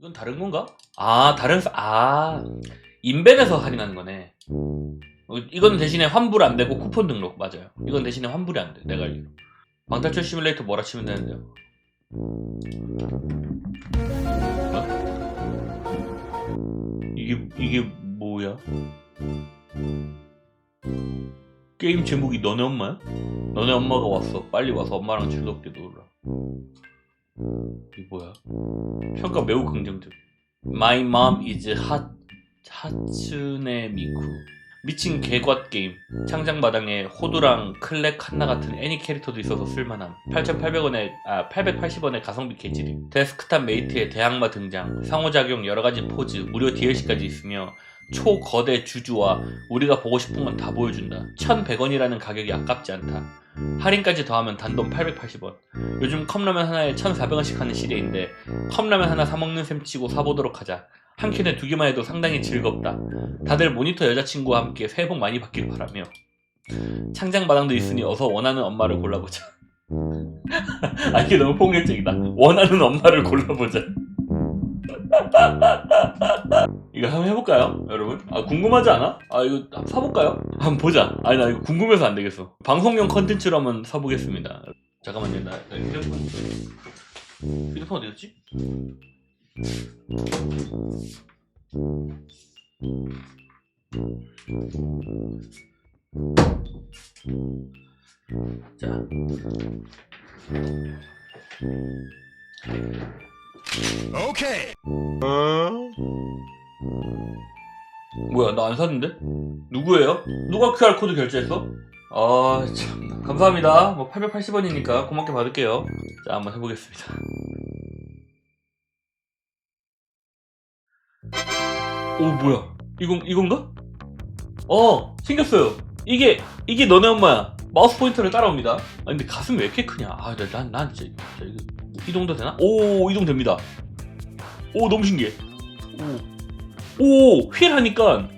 이건 다른 건가? 아 다른 사- 아 인벤에서 할인하는 거네. 어, 이건 대신에 환불 안 되고 쿠폰 등록 맞아요. 이건 대신에 환불이 안 돼. 내가 알기로. 방탈출 시뮬레이터 뭐라 치면 되는데요. 어? 이게 이게 뭐야? 게임 제목이 너네 엄마야? 너네 엄마가 왔어. 빨리 와서 엄마랑 즐겁게 놀아. 이게 뭐야? 평가 매우 긍정적. My mom is hot 하츠네 미쿠. 미친 개과 게임. 창장 마당에 호두랑 클렉 칸나 같은 애니 캐릭터도 있어서 쓸만함. 8,800원에 아 880원에 가성비 개질임. 데스크탑 메이트의 대항마 등장. 상호작용 여러 가지 포즈, 무료 DLC까지 있으며 초거대 주주와 우리가 보고 싶은 건 다 보여준다. 1,100원이라는 가격이 아깝지 않다. 할인까지 더하면 단돈 880원. 요즘 컵라면 하나에 1,400원씩 하는 시대인데 컵라면 하나 사 먹는 셈 치고 사보도록 하자. 한 캔에 두 개만 해도 상당히 즐겁다. 다들 모니터 여자친구와 함께 새해 복 많이 받길 바라며 창장마당도 있으니 어서 원하는 엄마를 골라보자. 아 이게 너무 폭력적이다. 원하는 엄마를 골라보자. 이거 한번 해볼까요, 여러분? 아 궁금하지 않아? 아 이거 사볼까요? 한번 보자. 아니 나 이거 궁금해서 안 되겠어. 방송용 컨텐츠로 한번 사보겠습니다. 잠깐만요, 나, 나 휴대폰. 휴대폰 어디 갔지? 자. Okay. 뭐야, 나 안 샀는데? 누구예요? 누가 QR코드 결제했어? 아, 참. 감사합니다. 뭐, 880원이니까 고맙게 받을게요. 자, 한번 해보겠습니다. 오, 뭐야. 이건, 이건가? 어, 생겼어요. 이게, 이게 너네 엄마야. 마우스 포인터를 따라옵니다. 아, 근데 가슴이 왜 이렇게 크냐? 아, 나, 난, 난 진짜, 이거, 이동도 되나? 오, 이동됩니다. 오, 너무 신기해. 오, 오, 휠 하니까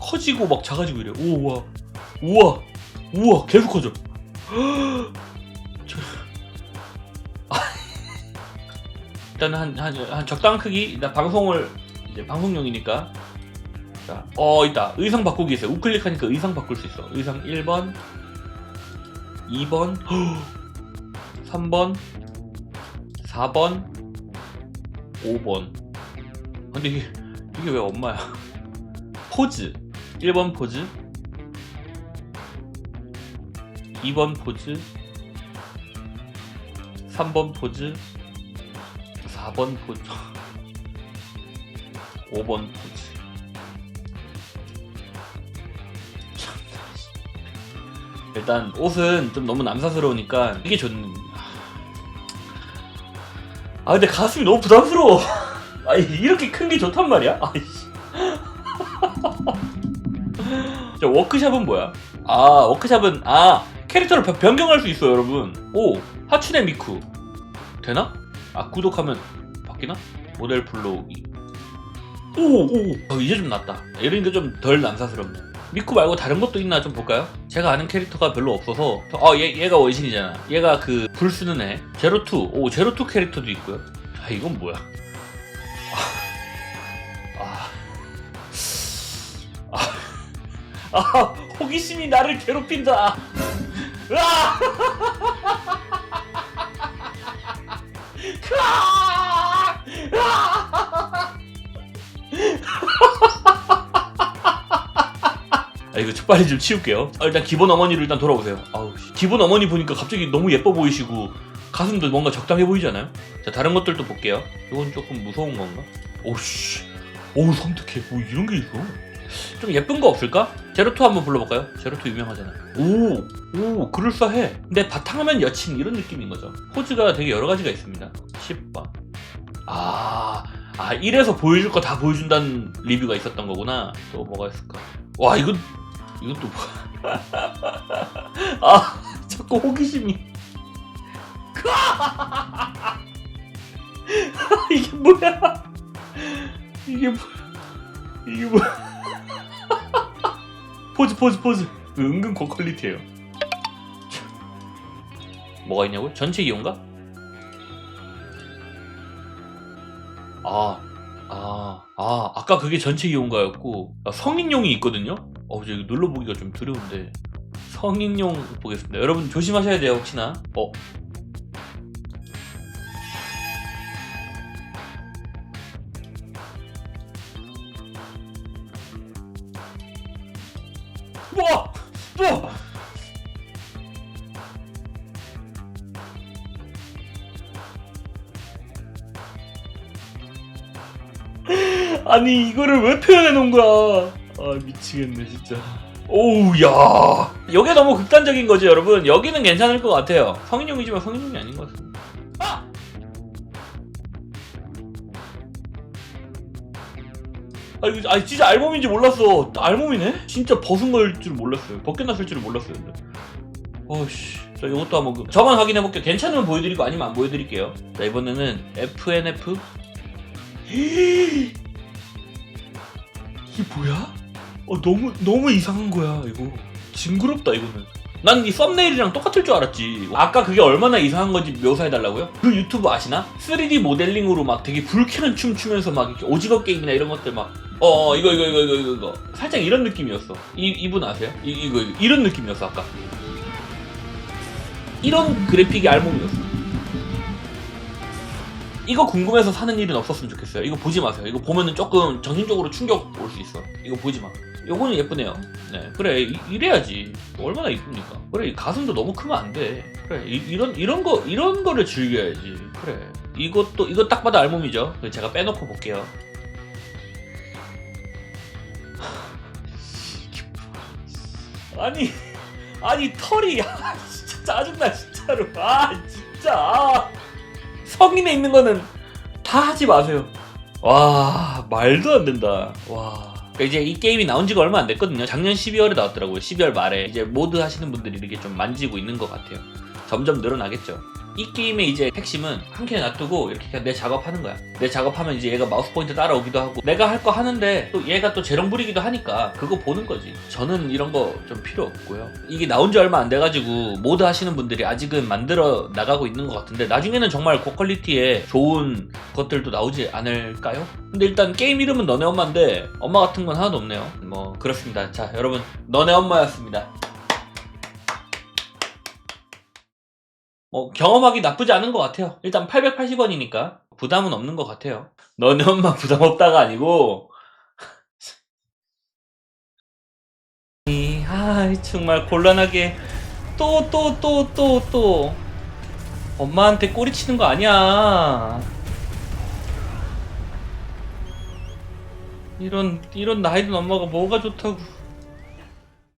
커지고 막 작아지고 이래. 오, 우와. 우와. 우와, 계속 커져. 저- 아. 일단 한, 한, 한 적당한 크기. 일단 방송을, 이제 방송용이니까. 자, 어, 있다. 의상 바꾸기 있어요. 우클릭하니까 의상 바꿀 수 있어. 의상 1번, 2번, 3번, 4번, 5번. 근데 이게, 이게 왜 엄마야? 포즈. 1번 포즈. 2번 포즈. 3번 포즈. 4번 포즈. 5번 포즈. 참나, 씨. 일단 옷은 좀 너무 남사스러우니까 이게 좋는. 아 근데 가슴이 너무 부담스러워. 아 이렇게 큰 게 좋단 말이야? 아이씨. 자 워크샵은 뭐야? 아 워크샵은 아 캐릭터를 변- 변경할 수 있어 여러분. 오 하츠네 미쿠 되나? 아 구독하면 바뀌나? 모델 플로우기. 오 오 어, 이제 좀 낫다. 이러니까 좀덜 남사스럽네. 미쿠 말고 다른 것도 있나 좀 볼까요? 제가 아는 캐릭터가 별로 없어서 어 얘 얘가 원신이잖아. 얘가 그 불 쓰는 애 제로투 오 제로투 캐릭터도 있고요. 아 이건 뭐야? 아, 아, 아, 호기심이 나를 괴롭힌다. 으아! 아 이거 저 빨리 좀 치울게요. 아, 일단 기본 어머니로 일단 돌아오세요. 아우 씨. 기본 어머니 보니까 갑자기 너무 예뻐 보이시고 가슴도 뭔가 적당해 보이잖아요. 자 다른 것들도 볼게요. 이건 조금 무서운 건가? 오씨, 오우 섬뜩해. 뭐 이런 게 있어? 좀 예쁜 거 없을까? 제로투 한번 불러볼까요? 제로투 유명하잖아. 오, 오, 그럴싸해. 근데 바탕화면 여친 이런 느낌인 거죠. 포즈가 되게 여러 가지가 있습니다. 10번. 아, 아, 이래서 보여줄 거 다 보여준다는 리뷰가 있었던 거구나. 또 뭐가 있을까? 와, 이건, 이건 또 뭐야. 아, 자꾸 호기심이. 이게 뭐야? 이게 뭐, 이게 뭐야? 포즈 포즈 포즈 은근 고퀄리티예요 뭐가 있냐고요? 전체 이용가? 아 아 아까 그게 전체 이용가였고 아, 성인용이 있거든요 어 이제 이거 눌러보기가 좀 두려운데 성인용 보겠습니다 여러분 조심하셔야 돼요 혹시나 어 와! 와! 아니 이거를 왜 표현해 놓은 거야? 아 미치겠네 진짜. 오우 야 여기 너무 극단적인 거죠 여러분. 여기는 괜찮을 것 같아요. 성인용이지만 성인용이 아닌 것 같습니다. 아! 아 이거 아 진짜 알몸인지 몰랐어. 알몸이네? 진짜 벗은 걸 줄 몰랐어요. 벗겨놨을 줄 몰랐어요. 근데. 어씨. 자 이것도 한번 그- 저만 확인해 볼게요. 괜찮으면 보여드리고 아니면 안 보여드릴게요. 자 이번에는 FNF 이게 뭐야? 어 너무 너무 이상한 거야 이거 징그럽다 이거는 난 이 썸네일이랑 똑같을 줄 알았지 아까 그게 얼마나 이상한 건지 묘사해 달라고요? 그 유튜브 아시나? 3D 모델링으로 막 되게 불쾌한 춤 추면서 막 이렇게 오징어 게임이나 이런 것들 막어 이거 이거 이거 이거 이거 이거 살짝 이런 느낌이었어 이 이분 아세요? 이 이거, 이거 이런 느낌이었어 아까 이런 그래픽이 알몸이었어 이거 궁금해서 사는 일은 없었으면 좋겠어요. 이거 보지 마세요. 이거 보면은 조금 정신적으로 충격 올 수 있어. 이거 보지 마. 요거는 예쁘네요. 네, 그래 이, 래야지 얼마나 이쁩니까? 그래 이 가슴도 너무 크면 안 돼. 그래 이, 런 이런 거 이런 거를 즐겨야지. 그래 이것도 이거 딱 봐도 알몸이죠. 제가 빼놓고 볼게요. 아니 아니 털이 아 진짜 짜증나 진짜로 아 진짜 아. 성인에 있는 거는 다 하지 마세요. 와 말도 안 된다. 와. 그러니까 이제 이 게임이 나온 지가 얼마 안 됐거든요. 작년 12월에 나왔더라고요. 12월 말에 이제 모드 하시는 분들이 이렇게 좀 만지고 있는 것 같아요. 점점 늘어나겠죠. 이 게임의 이제 핵심은 한 캔에 놔두고 이렇게 그냥 내 작업하는 거야. 내 작업하면 이제 얘가 마우스 포인트 따라오기도 하고 내가 할 거 하는데 또 얘가 또 재롱 부리기도 하니까 그거 보는 거지. 저는 이런 거 좀 필요 없고요. 이게 나온 지 얼마 안 돼가지고 모드 하시는 분들이 아직은 만들어 나가고 있는 것 같은데 나중에는 정말 고퀄리티의 좋은 것들도 나오지 않을까요? 근데 일단 게임 이름은 너네 엄마인데 엄마 같은 건 하나도 없네요. 뭐 그렇습니다. 자 여러분 너네 엄마였습니다. 뭐 경험하기 나쁘지 않은 것 같아요. 일단 880원이니까 부담은 없는 것 같아요. 너네 엄마 부담 없다가 아니고 이, 아 정말 곤란하게 또 또 또 또 또 엄마한테 꼬리 치는 거 아니야. 이런 이런 나이든 엄마가 뭐가 좋다고.